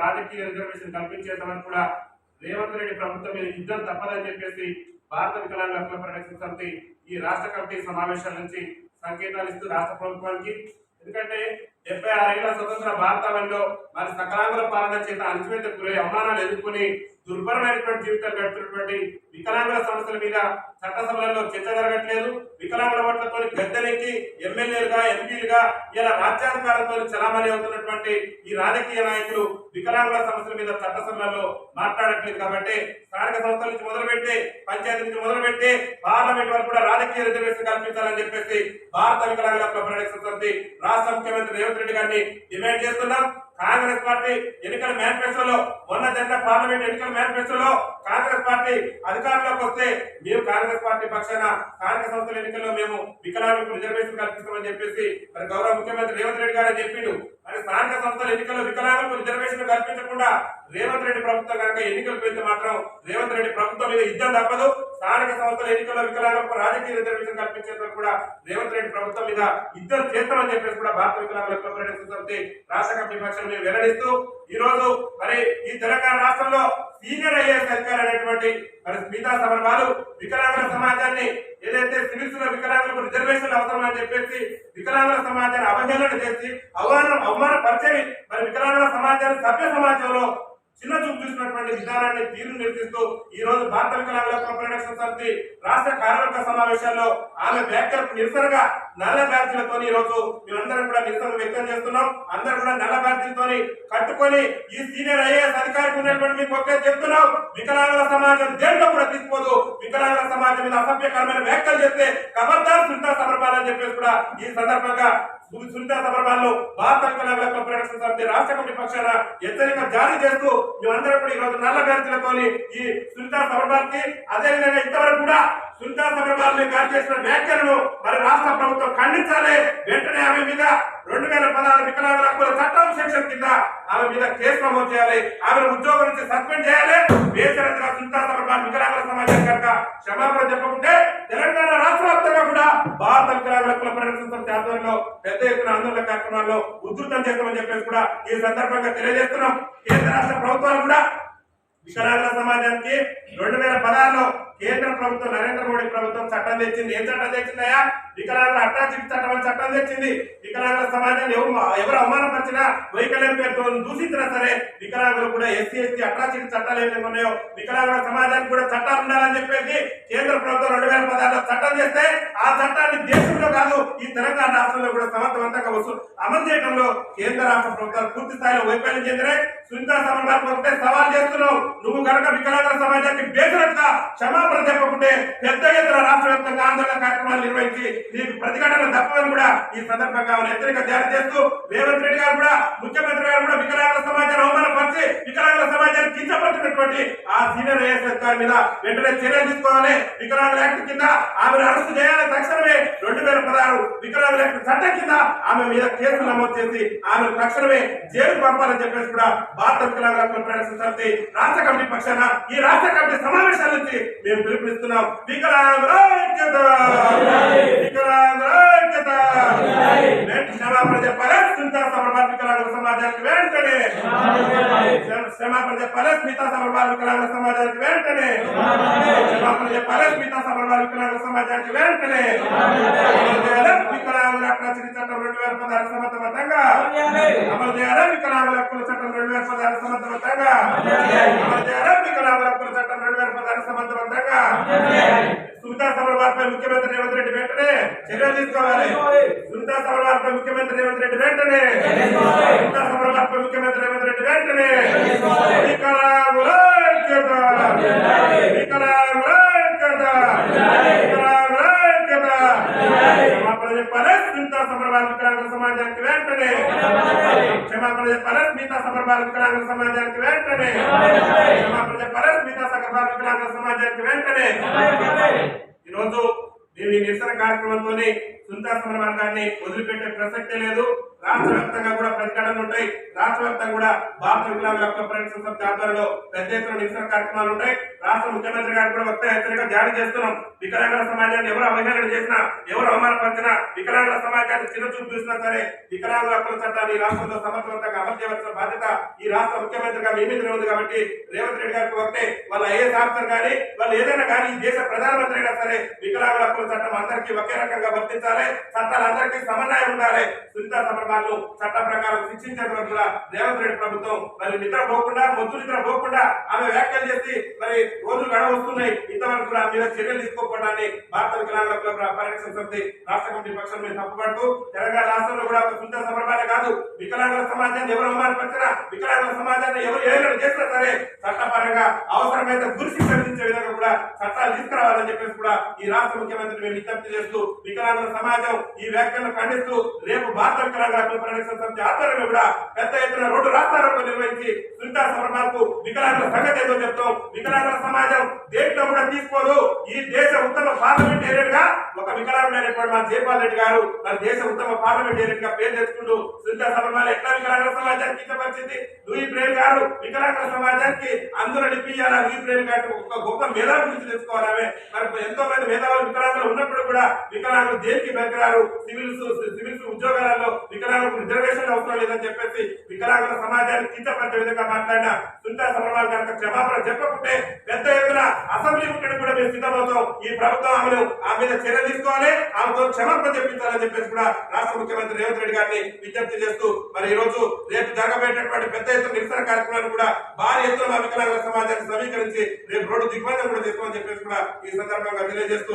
రాజకీయ రిజర్వేషన్ కల్పించేద్దామని కూడా రేవంత్ రెడ్డి ప్రభుత్వం మీద యుద్ధం తప్పదని చెప్పేసి భారత వికలాంగ హక్కుల పరిరక్షణ సమితి ఈ రాష్ట్ర కమిటీ సమావేశాల నుంచి సంకేతాలు ఇస్తూ రాష్ట్ర ప్రభుత్వానికి. ఎందుకంటే డెబ్బై ఆరేళ్ళ స్వతంత్ర భారతంలో మరి సకలాంగుల పాలన చేత అణచివేత గురై అవమానాలు ఎదుర్కొని దుర్భరమైనటువంటి జీవితాలు గడుపుతున్నటువంటి వికలాంగుల సమస్యల మీద చట్టసభలలో చర్చ జరగట్లేదు. వికలాంగుల ఓట్లతో గద్దెనెక్కి ఎమ్మెల్యేలుగా ఎంపీలుగా ఇలా రాజ్యాధికారంతో చలామణి అవుతున్నటువంటి ఈ రాజకీయ నాయకులు వికలాంగుల సమస్యల మీద చట్టసభలలో మాట్లాడట్లేదు కాబట్టి స్థానిక సంస్థల నుంచి మొదలుపెట్టి పంచాయతీ నుంచి మొదలుపెట్టి పార్లమెంట్ వరకు కూడా రాజకీయ రిజర్వేషన్ కల్పించాలని చెప్పేసి భారత వికలాంగుల హక్కుల సమితి రాష్ట్ర ముఖ్యమంత్రి రేవంత్ రెడ్డి గారిని డిమాండ్ చేస్తున్నాం. కాంగ్రెస్ పార్టీ ఎన్నికల మేనిఫెస్టోలో మొన్న జరిగిన పార్లమెంట్ ఎన్నికల మేనిఫెస్టోలో కాంగ్రెస్ పార్టీ అధికారంలోకి వస్తే మేము కాంగ్రెస్ పార్టీ పక్షాన స్థానిక సంస్థల ఎన్నికల్లో మేము వికలాంగులకు రిజర్వేషన్ కల్పిస్తామని చెప్పేసి మరి గౌరవ ముఖ్యమంత్రి రేవంత్ రెడ్డి గారు చెప్పిండు. మరి స్థానిక సంస్థల ఎన్నికల్లో వికలాంగులకు రిజర్వేషన్ కల్పించకుండా రేవంత్ రెడ్డి ప్రభుత్వం కనుక ఎన్నికలు పెడితే మాత్రం రేవంత్ రెడ్డి ప్రభుత్వం మీద యుద్ధం తప్పదు. స్థానిక సంస్థల ఎన్నికల్లో వికలాంగులకు రాజకీయ రిజర్వేషన్ కల్పించేందుకు కూడా రేవంత్ రెడ్డి ప్రభుత్వం మీద యుద్ధం చేస్తామని చెప్పేసి కూడా భారత వికలాంగుల హక్కుల సమితి రాష్ట్ర కమిటీ పక్షాన్ని మేము వెల్లడిస్తూ ఈ రోజు మరి ఈ తెలంగాణ రాష్ట్రంలో సీనియర్ ఐఏఎస్ అధికారి అనేటువంటి మరి స్మితా సబర్వాలు వికలాంగుల సమాజాన్ని ఏదైతే సివిల్స్లో వికలాంగులకు రిజర్వేషన్ అవసరం అని చెప్పేసి వికలాంగుల సమాజాన్ని అవహేళన చేసి అవమానం అవమానపరిచేవి మరి వికలాంగుల సమాజాన్ని సభ్య సమాజంలో చిన్న చూపు చూసినటువంటి విధానాన్ని తీరు నిర్దిస్తూ ఈ రోజు భారత వికలాంగుల హక్కుల సమితి రాష్ట్ర కార్యవర్గ సమావేశాల్లో ఆమె వ్యాఖ్యలకు నిరసనగా నల్ల బ్యాడ్జీలతో ఈ రోజు మేమందరం కూడా నిరసన వ్యక్తం చేస్తున్నాం. అందరూ కూడా నల్ల బ్యాడ్జీలతో కట్టుకొని ఈ సీనియర్ ఐఏఎస్ అధికారికి ఉన్నటువంటి మీకు ఒకే చెప్తున్నాం. వికలాంగుల సమాజం దేంట్లో కూడా తీసుకోదు వికలాంగుల సమాజం మీద అసభ్యకరమైన వ్యాఖ్యలు చేస్తే కబర్దార్ సునీతా సమర్పాలని చెప్పేసి కూడా ఈ సందర్భంగా సు- సునీతా భారత వికలాంగుల పరిరక్షణ సమితి రాష్ట్ర కమిటీ పక్షాన హెచ్చరిక జారీ చేస్తూ మేమందరం కూడా ఈ రోజు నల్ల బ్యాడ్జీలతోని ఈ సునీతా సమర్పాలకి అదే విధంగా ఇంతవరకు కూడా సునీతా సమర్పాల్ మీద గారు చేసిన వ్యాఖ్యలను మరి రాష్ట్ర ప్రభుత్వం ఖండించాలి. వెంటనే ఆమె మీద రెండు వేల పదహారు వికలాంగుల హక్కుల చట్టం సెక్షన్ కింద ఆమె మీద కేసు నమోదు చేయాలి. ఆమె ఉద్యోగం నుంచి సస్పెండ్ చేయాలి. బేసరంగా సునీతా సమర్పాల్ వికలాంగుల సమాజం కనుక క్షమాపణ చెప్పకుంటే తెలంగాణ రాష్ట్ర వ్యాప్తంగా కూడా భారత వికలాంగుల హక్కుల పరిరక్షణ సమితి ఆధ్వర్యంలో పెద్ద ఎత్తున ఆందోళన కార్యక్రమాల్లో ఉధృతం చేస్తామని చెప్పేసి కూడా ఈ సందర్భంగా తెలియజేస్తున్నాం. కేంద్ర రాష్ట్ర ప్రభుత్వాలు కూడా వికలాంగుల సమాజానికి రెండు వేల పదహారులో కేంద్ర ప్రభుత్వం నరేంద్ర మోడీ ప్రభుత్వం చట్టం తెచ్చింది. ఏం చట్టం తెచ్చిందయ్యా? వికలాంగుల అట్రాచిటీ చట్టం అని చట్టం తెచ్చింది. వికలాంగుల సమాజాన్ని ఎవరు ఎవరు అవమానపరిచినా వైకల్యం పేరుతో దూషించినా సరే వికలాంగులు కూడా ఎస్సీ ఎస్టీ అట్రాచిటీ చట్టాలు ఏమైనా ఉన్నాయో వికలాంగుల సమాజానికి కూడా చట్టాలు ఉండాలని చెప్పేసి కేంద్ర ప్రభుత్వం రెండు వేల పదహారులో చట్టం చేస్తే ఆ చట్టాన్ని దేశంలో కాదు ఈ తెలంగాణ రాష్ట్రంలో కూడా సమర్థవంతంగా వసూలు అమలు చేయడంలో కేంద్ర రాష్ట్ర ప్రభుత్వాలు పూర్తి స్థాయిలో వైఫల్యం చెందినాయి. సునీతా సమన్వయం ఒకటే సవాల్ చేస్తున్నావు నువ్వు కనుక వికలాంగుల సమాజానికి బేసినట్టుగా క్షమాపణ చెప్పకుంటే పెద్ద ఎత్తున రాష్ట్ర వ్యాప్తంగా ఆందోళన కార్యక్రమాలు నిర్వహించి నీకు ప్రతిఘటన తప్పవని కూడా ఈ సందర్భంగా ఆమెను హెచ్చరిక జారీ చేస్తూ రేవంత్ రెడ్డి గారు కూడా ముఖ్యమంత్రి గారు కూడా వికలాంగుల సమాజాన్ని అవమానపరిచి వికలాంగుల సమాజాన్ని కించపడుతున్నటువంటి ఆ సీనియర్ ఐఎస్ అధికారి మీద వెంటనే చర్యలు తీసుకోవాలి. వికలాంగుల యాక్ట్ కింద ఆమెను అరెస్ట్ చేయాలి తక్షణమే. రెండు వేల పదహారు వికలాంగుల యాక్ట్ చట్టం కింద ఆమె మీద కేసులు నమోదు చేసి ఆమెను తక్షణమే జైలు పంపాలని చెప్పేసి కూడా భారత వికలాంగుల హక్కుల సమితి రాష్ట్ర కమిటీ పక్షాన ఈ రాష్ట్ర కమిటీ సమావేశాల నుంచి మేము పిలుపునిస్తున్నాం. వికలాంగుల ఐక్యత వెంటనే క్షమాపణ చెప్పాలి సునీతా సమర్పాల వికలాంగుల సమాజానికి వెంటనే క్షమాపణ చెప్పాలి స్మితా సమర్పాల వికలాంగుల సమాజానికి వెంటనే క్షమాపణ చెప్పాలి స్మితా సమర్పాల వికలాంగుల సమాజానికి వెంటనే అమలు చేయాలి వికలాంగుల హక్కుల చట్టం రెండు వేల పదహారు సమర్థవంతంగా అమలు చేయాలి వికలాంగుల హక్కుల చట్టం రెండు వేల పదహారు సమర్థవంతంగా అమలు చేయాలి వికలాంగుల హక్కుల చట్టం రెండు వేల పదహారు సమర్థవంతంగా సునీతా సమర్పాలపై ముఖ్యమంత్రి రేవంత్ రెడ్డి వెంటనే చర్యలు తీసుకోవాలి సునీతా సమరవార్త ముఖ్యమంత్రి రేవంత్ రెడ్డి వెంటనే. సునీతా సమరవార్త ముఖ్యమంత్రి రేవంత్ రెడ్డి వెంటనే. వికలాంగుల ఐక్యత. వికలాంగుల సమాజానికి వెంటనే. క్షమాపణ చెప్పాలి స్మితా సమర్పాల వికలాంగుల సమాజానికి వెంటనే. క్షమాపణ చెప్పాలి స్మితా సమర్పాల వికలాంగుల సమాజానికి వెంటనే. ఈ మేము ఈ నిరసన కార్యక్రమంతోనే సునీతా సమరవాల్ గారిని వదిలిపెట్టే ప్రసక్తే లేదు. రాష్ట్ర వ్యాప్తంగా కూడా ప్రతిఘటనలు ఉంటాయి. రాష్ట్ర వ్యాప్తంగా కూడా భారత వికలాంగుల యొక్క ఫ్రెండ్స్ ఆధ్వర్యంలో పెద్ద ఎత్తున నిరసన కార్యక్రమాలు ఉంటాయి. రాష్ట్ర ముఖ్యమంత్రి గారు కూడా ఒక్క హెచ్చరిక జారీ చేస్తున్నాం. వికలాంగుల సమాజాన్ని ఎవరు అవహేళన చేసినా ఎవరు అవమానపరిచినా వికలాంగుల సమాజాన్ని చిన్న చూపు చూసినా సరే వికలాంగుల హక్కుల చట్టాన్ని ఈ రాష్ట్రంలో సమర్థవంతంగా అమలు చేయవలసిన బాధ్యత ఈ రాష్ట్ర ముఖ్యమంత్రిగా మీ మీద ఉంది కాబట్టి రేవంత్ రెడ్డి గారికి ఒకటే. వాళ్ళ ఐఏఎస్ ఆఫీసర్ కానీ వాళ్ళు ఏదైనా కానీ ఈ దేశ ప్రధానమంత్రి అయినా సరే వికలాంగుల హక్కుల చట్టం అందరికీ ఒకే రకంగా వర్తించాలి. చట్టాలు అందరికీ సమన్వయం ఉండాలి. సునీత సమర్మాలను చట్ట ప్రకారం శిక్షించేటువంటి కూడా రేవంత్ రెడ్డి ప్రభుత్వం మరి నిద్ర పోకుండా మొద్దు నిద్ర పోకుండా ఆమె వ్యాఖ్యలు చేసి మరి రోజులు గడ వస్తున్నాయి ఇంతవరకు కూడా మీద చర్యలు తీసుకోకపోవడాన్ని భారత వికలాంగుల హక్కుల పరిరక్షణ సమితి రాష్ట్ర కమిటీ పక్షం మీద తప్పుపడుతూ తెలంగాణ రాష్ట్రంలో కూడా ఒక సుందర సమర్మాలే కాదు. వికలాంగుల సమాజాన్ని ఎవరు అవమానపరిచినా వికలాంగుల సమాజాన్ని ఎవరు ఏదైనా చేసినా సరే చట్టపరంగా అవసరమైతే గురిసి ప్రకటించే విధంగా కూడా చట్టాలు తీసుకురావాలని చెప్పేసి కూడా ఈ రాష్ట్ర ముఖ్యమంత్రి మేము విజ్ఞప్తి చేస్తూ వికలాంగుల సమాజం ఈ వ్యాఖ్యలను ఖండిస్తూ రేపు భారత వికలాంగుల హక్కుల పరిరక్షణ సమితి ఆధ్వర్యంలో కూడా పెద్ద ఎత్తున రోడ్డు రాస్తారంలో నిర్వహించి సునీతా సమర్మాలకు వికలాంగుల సంగతి ఏదో చెప్తాం. వికలాంగుల సమాజం దేంట్లో కూడా తీసుకోదు. ఈ దేశ ఉత్తమ పార్లమెంటేరియన్గా ఒక వికలాంగుడైనటువంటి మా జయపాల్ రెడ్డి గారు మన దేశ ఉత్తమ పార్లమెంటేరియన్గా పేరు తెచ్చుకుంటూ సునీతా సమర్మాలు ఎట్లా వికలాంగుల సమాజానికి కించపరిచింది లూయి ప్రేమ్ గారు వికలాంగుల సమాజానికి అందులో నిప్పియాల లూయి ప్రేమ్ గారు ఒక గొప్ప మేధావి గురించి తెలుసుకోవాలి మరి ఎంతో మంది మేధావులు వికలాంగులు ఉన్నప్పుడు కూడా వికలాంగులు దేనికి బెరకరారు సివిల్స్ సివిల్స్ ఉద్యోగాల వికలాంగులకు రిజర్వేషన్ అవసరం లేదని చెప్పేసి వికలాంగుల సమాజాన్ని కించపరిచే విధంగా మాట్లాడిన సునీతా సమర్వాల్ క్షమాపణ చెప్పకుంటే పెద్ద ఎత్తున అసెంబ్లీ ముట్టడి కూడా మేము సిద్ధమవుతాం. ఈ ప్రభుత్వం ఆమెను ఆమె మీద చర్య తీసుకోవాలి. ఆమెతో క్షమాపణ చెప్పించాలని చెప్పేసి కూడా రాష్ట్ర ముఖ్యమంత్రి రేవంత్ రెడ్డి గారిని విజ్ఞప్తి చేస్తూ మరి ఈ రోజు రేపు జరగబోయేటటువంటి పెద్ద ఎత్తున నిరసన కార్యక్రమాలు కూడా భారీ ఎత్తున మా వికలాంగుల సమాజాన్ని సమీకరించి రేపు రోడ్డు దిగ్బంధం కూడా చేసుకోమని చెప్పేసి కూడా ఈ సందర్భంగా తెలియజేస్తూ